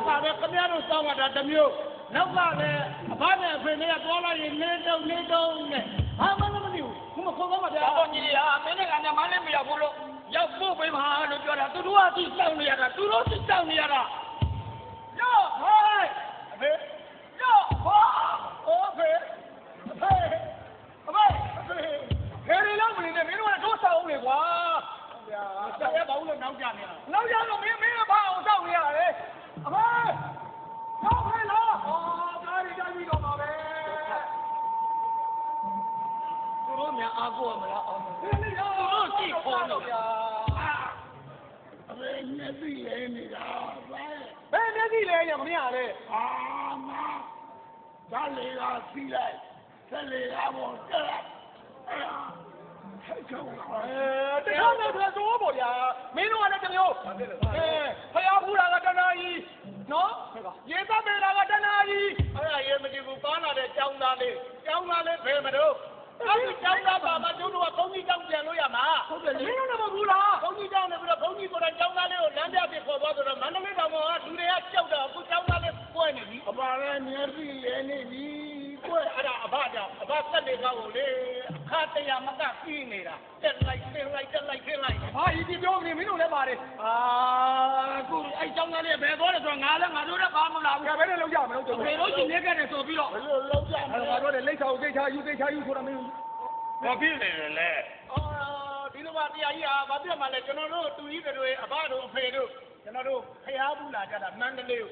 အဲ့ပါပဲခင်ဗျားတို့စောင်းတာတစ်မျိုးနောက်ကလည်းအဘနဲ့အဖေနဲ့သွားလိုက်ရင်နေတုံနေတုံနဲ့ဘာမှမသိဘူးခုမခေါ်ပါဗျာဘာပေါ်ကြီးဟာမင်းကလည်းမလည်းမရောက်ဘူးလို့ရောက်ဖို့ပေးမှာလို့ပြောတာသူတို့ကသူစောင့်နေရတာသူတို့သူစောင့်နေရတာ ရမရလေအာမဓာလေကစီးလိုက်ဆက်လေကမောတက်လိုက်အဲ့ဒါထိုက်ကောင်ပါအဲတခြားနဲ့ပြန်စိုးပေါ့ဗျာမင်းတို့ကလည်းတမျိုးအဲဖျားဖူးတာကတနာကြီးနော်ရေပတ်ပေတာကတနာကြီးအဲ့ဒါရေမကြည့်ဘူးပန်းလာတဲ့ကြောင်းသားလေးကြောင်းသားလေးဖေမတို့အဲ့ဒီကျောင်းသားပါမကျုပ်တို့ကဘုန်းကြီးကျောင်းပြန်လို့ရမှာဟုတ်တယ်လေမင်းတို့ကမဟုတ်ဘူးလားဘုန်းကြီးကျောင်းနေပြီးတော့ဘုန်းကြီးကိုယ်တိုင်ကျောင်းသားလေးကိုလမ်းပြပြခေါ်သွားဆိုတော့မန္တလေးတောင်ပေါ်ကလူတွေကကြောက်တာ မျက်စိလဲနေပြီကွယ်အဲ့ဒါအဘကြောင့်အဘသက်တွေကောက်ကိုလေအခါတရားမကပြီးနေတာတက်လိုက်ဆင်းလိုက်တက်လိုက်ဆင်းလိုက်ဟာဒီဒီပြောနေမင်းတို့လည်းပါတယ်အာအခုအဲ့ကျောင်းသားလေးဘယ်သွားလဲဆိုတော့ငါလည်းငါတို့လည်းဘာမလာဘူးငါဘယ်နဲ့လောက်ကြမလို့ကျွန်တော်ဘယ်လိုရှင်နေခဲ့တယ်ဆိုပြီးတော့ဘယ်လိုလုံးကြမအဲ့လဲတော့ငါတို့လည်းလိတ်ချောက်သိချာယူသိချာယူဆိုတာမင်းဘာဖြစ်နေလဲလဲအော်ဒီလိုပါတရားကြီးဟာဘာပြတ်မှလဲကျွန်တော်တို့တူကြီးတွေအဘတို့အဖေတို့ကျွန်တော်တို့ဖျားဘူးလာကြတာမန္တလေးကို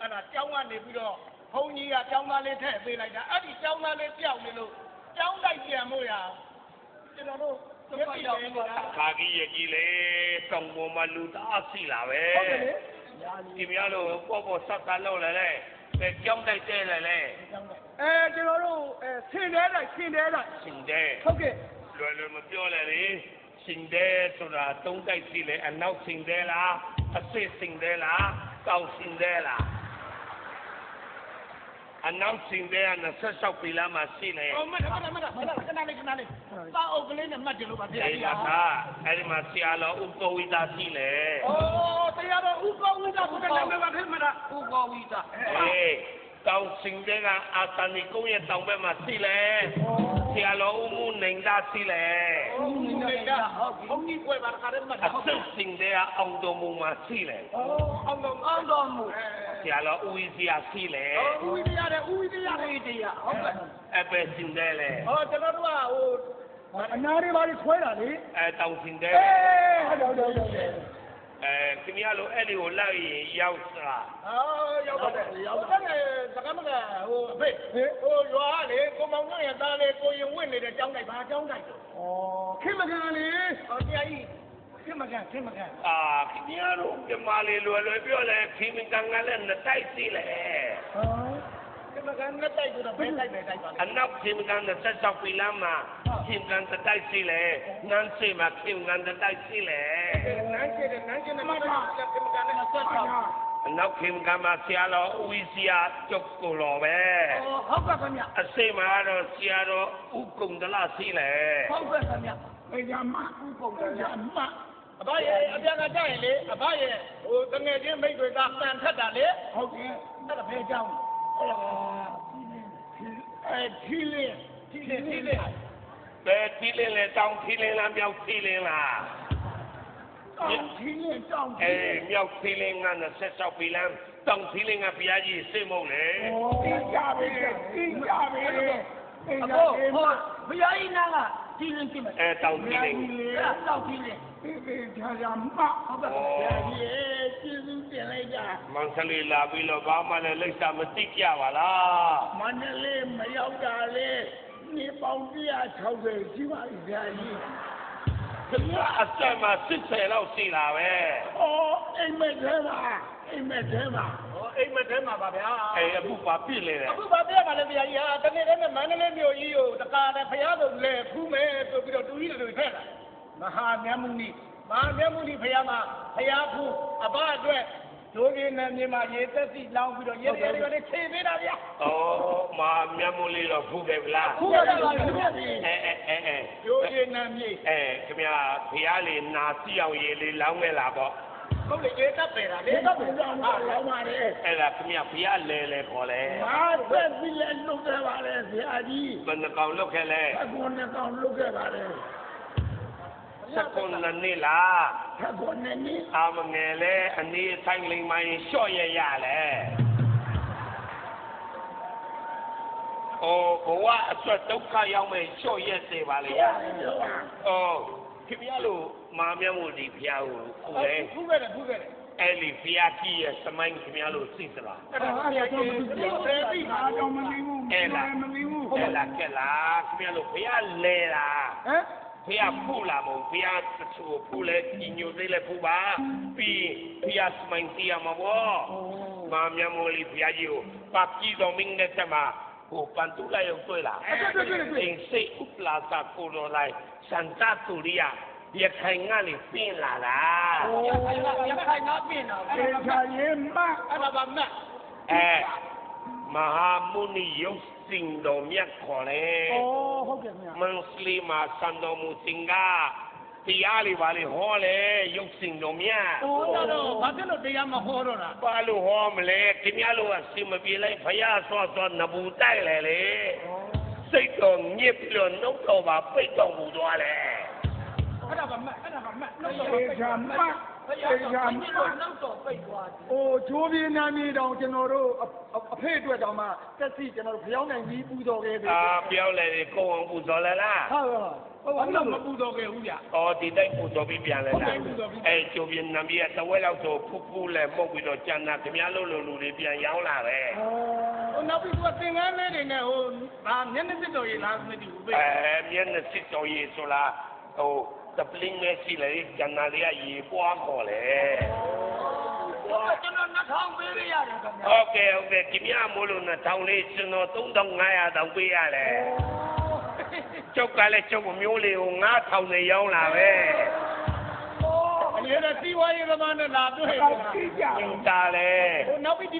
အဲ့ဒါကျောင်းကနေပြီးတော့ ဘုန်းကြီးကကျောင်းသားလေးထည့်ပေးလိုက်တာအဲ့ဒီကျောင်းသားလေးပြောက်နေလို့ကျောင်းတိုက်ပြန်မို့ရကျွန်တော်တို့မျက်စိရောက်နေတာခါကြီးရကြီးလေတောင်ပေါ်မှာလူသားစီလာပဲဟုတ်တယ်လေဒီများလို့ပေါ့ပေါ့ဆက်ဆက်လောက်လဲလေပဲကြောင်းတိုက်တဲလဲလေကျောင်းတိုက်အဲကျွန်တော်တို့အဲဆင်းတဲတိုင်းဆင်းတဲတိုင်းရှင်တဲ့ဟုတ်ကဲ့လွယ်လွယ်မပြောလဲလေရှင်တဲ့ဆိုတာတုံးတိုက်စီလေအနောက်ရှင်တဲ့လားအစစ်ရှင်တဲ့လားကောက်ရှင်တဲ့လား announcing there နဲ့ဆက်လျှောက်ပြီလားမှာရှိနေ။အော်မတ်မတ်မတ်မတ်ခဏလေးခဏလေး။စာအုပ်ကလေးနဲ့မှတ်တယ်လို့ပါဗျာ။အေးပါသာ။အဲ့ဒီမှာဆရာတော်ဥပဝိသရှိလေ။အော်တရားတော်ဥပဝိသဆိုတဲ့နာမည်ပါခင်ဗျာ။ဥပဝိသ။အေး တောင်စင်တဲ့ကအာသနိကုန်းရဲ့တောင်ဘက်မှာရှိလေဆရာတော်ဦးမှုနိုင်တာရှိလေအစစ်စင်တဲ့ကအောင်တော်မူမှာရှိလေအောင်တော်အောင်တော်မူဆရာတော်ဦးစီယာရှိလေဦးစီယာတဲ့ဦးစီယာတဲ့တရားဟုတ်ကဲ့အပဲစင်တဲ့လေဟောကျွန်တော်တို့ကဟိုအနာတွေပါလေခွဲတာလေအဲတောင်စင်တဲ့အဲဟုတ်တယ်ဟုတ်တယ်ဟုတ်တယ်အဲခင်ဗျားလိုအဲ့ဒီကိုလိုက်ရောက်စားဟောရောက်ပါတယ်ရောက်ပါတယ် ကမကဟိုအဖေဟိုရွာလေကိုမောင်တို့ရဲ့သားလေကိုရင်ဝင့်နေတဲ့ကျောင်းတိုက်ဘာကျောင်းတိုက်ဩခင်မကန်လေဟောတရားကြီးခင်မကန်ခင်မကန်အာခင်ဗျားတို့ပြမလေးလွယ်လွယ်ပြောလဲခင်မကန်ကလည်းနှစ်တိုက်စီလေဟောခင်မကန်နှစ်တိုက်ဆိုတော့ဘယ်တိုက်ပဲတိုက်ပါလဲအနောက်ခင်မကန်နဲ့ဆက်ဆောက်ပြီလားမှာခင်မကန်တစ်တိုက်စီလေနန်းစီမှာခင်မကန်တစ်တိုက်စီလေနန်းစီတဲ့နန်းစီနဲ့ခင်မကန်နဲ့ဆက်ဆောက် အနောက်ခင်ကမှာဆရာတော်ဦးဝီဆရာကျုပ်ကိုတော်ပဲဟုတ်ကဲ့ခင်ဗျအစိမ့်မှာတော့ဆရာတော်ဦးကုံဒလစီလေဟုတ်ကဲ့ခင်ဗျအေးကမဦးကုံဒလမအဘရဲ့အပြန်ကကြရင်လေအဘရဲ့ဟိုတငယ်ချင်းမိတ်တွေကတန်ထက်တာလေဟုတ်ကဲ့အဲ့ဒါဖဲကြောင်းအဲ့ခီလင်းခီလင်းခီလင်းပဲခီလင်းလေတောင်းခီလင်းလားမြောက်ခီလင်းလား ထီလင်းကြောင်းအဲမြောက်ထီလင်းက26ပြီလားတောင်ထီလင်းကဘုရားကြီးစိတ်မုံလေဒီကြပဲဒီကြပဲအကိုဟောဘုရားကြီးနာကဒီလင်းပြင်မယ်အဲတောင်ထီလင်းအဲ့ဒါတောက်ဒီလင်းဒီဒီချာချာမဟုတ်ပါဘူးရဲ့ကျေးဇူးတင်လိုက်ကြမန်ဆလေးလာပြီးတော့ဘာမှလည်းလိပ်စာမသိကြပါလားမန္တလေးမရောက်တာလေနေပေါင်း160ရှိပါပြီဗျာကြီး ခင်ဗျာအဆက်မှာစစ်လောက်ရှိလာပဲ။အော်အိမ်မက်ထဲမှာအိမ်မက်ထဲမှာ။ဟောအိမ်မက်ထဲမှာပါဗျာအဲအခုပါပြစ်လေတယ်အခုဘာပြရမှာလဲဗျာကြီးဟာတနေ့တည်းနဲ့မန္တလေးမြို့ကြီးကိုတကားနဲ့ဖရားတို့လဲဖူးမယ်ဆိုပြီးတော့တူကြီးတွေထက်လာ။မဟာမြတ်မုနီမဟာမြတ်မုနီဖရားမှာဖရားဖူးအဘအတွက် ဒိုးကြီးနဲ့မြေမှာရေသက်စီလောင်းပြီးတော့ရေတွေတွေနဲ့ခြေပေးတာဗျာ။အော်မာမျက်မလေးတော့ဖူးတယ်ဗလား။ဖူးရတာပါဗျာ။အဲအဲအဲအဲဒိုးကြီးနဲ့မြေအဲခင်ဗျာဖျားလေးနာစီအောင်ရေလေးလောင်းခဲ့လာပေါ့ဟုတ်လေအေးတပ်ပယ်တာလေဒီတော့ပြန်အောင်ပါလောင်းပါလေအဲ့ဒါခင်ဗျဘုရားလဲလဲခေါ်လဲမာသက်ပြီးလဲလုတ်ခဲ့ပါလေဆရာကြီးဘယ်နှကောင်လောက်ခဲ့လဲအကွန်နဲ့ကောင်လုတ်ခဲ့ပါလေ စက္ကွန်နှစ်နှစ်လားအကွန်နဲ့နီးအာမငယ်လဲအနေဆိုင်လိမ့်မိုင်းလျှော့ရရလဲအိုးဘဝအတွက်ဒုက္ခရောက်မဲ့လျှော့ရက်စေပါလေရအော်ခင်ဗျားလို့မာမျက်မှုဒီဖျားကိုခုလေဖူးခဲ့တယ်ဖူးခဲ့တယ်အဲ့ဒီဖျားကြီးရဲ့စမိုင်းခင်ဗျားလို့သိသလားအဲ့ဒါဆရာကြီးဘယ်သိမှာတော့မသိဘူးအဲ့လားမသိဘူးအဲ့လားကဲလားခင်ဗျားလို့ဘုရားလဲလားဟမ် ဘုရားဖူလာမဟုတ်ဘုရားတချို့ဖူလဲညညိုသေးလဲဖူပါပြီးဘုရားစမိုင်းတီးရမှာပေါ့မာမြတ်မိုးလေးဘုရားကြီးကိုပပကြီးတော်မင်းနဲ့ဆက်မှာဟိုပန်တူလာရောက်တွေ့လားအင်းစိတ်ဥပလာစာကိုတော်လိုက်စန္ဒတူရိယရခိုင်ကနေပြင်းလာလားရခိုင်ကရခိုင်ကပြင်တော့သေချာရင်မအဲ့ဒါပါမတ်အဲ မဟာမုနီယုတ်စင်တော်မြတ်ခေါ်လေဩဟုတ်ကဲ့ခင်ဗျာမန်စလီမာစံတော်မူစင်ကတရားလေးပါလေဟောလေရုပ်စင်တော်မြတ်ဟောတော့ဘာဖြစ်လို့တရားမဟောတော့တာပါလို့ဟောမလဲခင်ဗျားတို့ကစင်မပြေလိုက်ဖယားဆော့ဆော့နဘူးတိုက်လေလေစိတ်တော်ညစ်ပြီးတော့နှုတ်တော်ပါပိတ်တော်မူသွားလေအဲ့ဒါပါမတ်အဲ့ဒါပါမတ်နှုတ်သေတော့ချာမဘုရားသေတော် ချာဘုမရားတော်နှုတ်တော်ပိတ်သွားတယ်။အိုဂျိုးပြင်းနာမည်တောင်ကျွန်တော်တို့အဖေအတွက်တောင်မှတက်စီကျွန်တော်တို့ဖျောင်းနိုင်ပြီးပူတော်ခဲ့တယ်အာပြောလေလေကိုအောင်ပူဇော်လေလားဟုတ်ပါဟုတ်ပါဘာလို့မပူတော့ခဲ့ဘူးဗျအော်ဒီတိုင်းပူဇော်ပြီးပြန်လေဟုတ်လားကဲ့ပူဇော်ပြီးအဲကျိုးပြင်းနံပြည့်တဝဲလောက်ဆိုဖူးဖူးလဲမှုတ်ပြီးတော့ကျန်တာခင်ဗျားတို့လိုလူတွေပြန်ရောက်လာပဲဟိုနောက်ပြီးသူကသင်္ကန်းလေးတွေနဲ့ဟိုဘာမျက်နှာစစ်တော်ရေးလားမသိဘူးပဲအဲမျက်နှာစစ်တော်ရေးဆိုလားဟို တပလင်းနဲ့ရှိလေကျန်တာတွေကရေပွားခေါ်လေဟိုကျွန်တော်နှထောင်ပေးရရတယ်ခင်ဗျာဟုတ်ကဲ့ဟုတ်ကဲ့ခင်ဗျားမို့လို့နဲ့တောင်းလေးကျွန်တော်3500တောင်းပေးရတယ်ကျုပ်ကလည်းကျုပ်မျိုးလေးကို9000နဲ့ရောင်းလာပဲအရေးတော့စီးပွားရေးသမားနဲ့လာတွေ့။ဟုတ်ကြည့်ကြကျုပ်တာလေဟိုနောက်ပြီးဒီ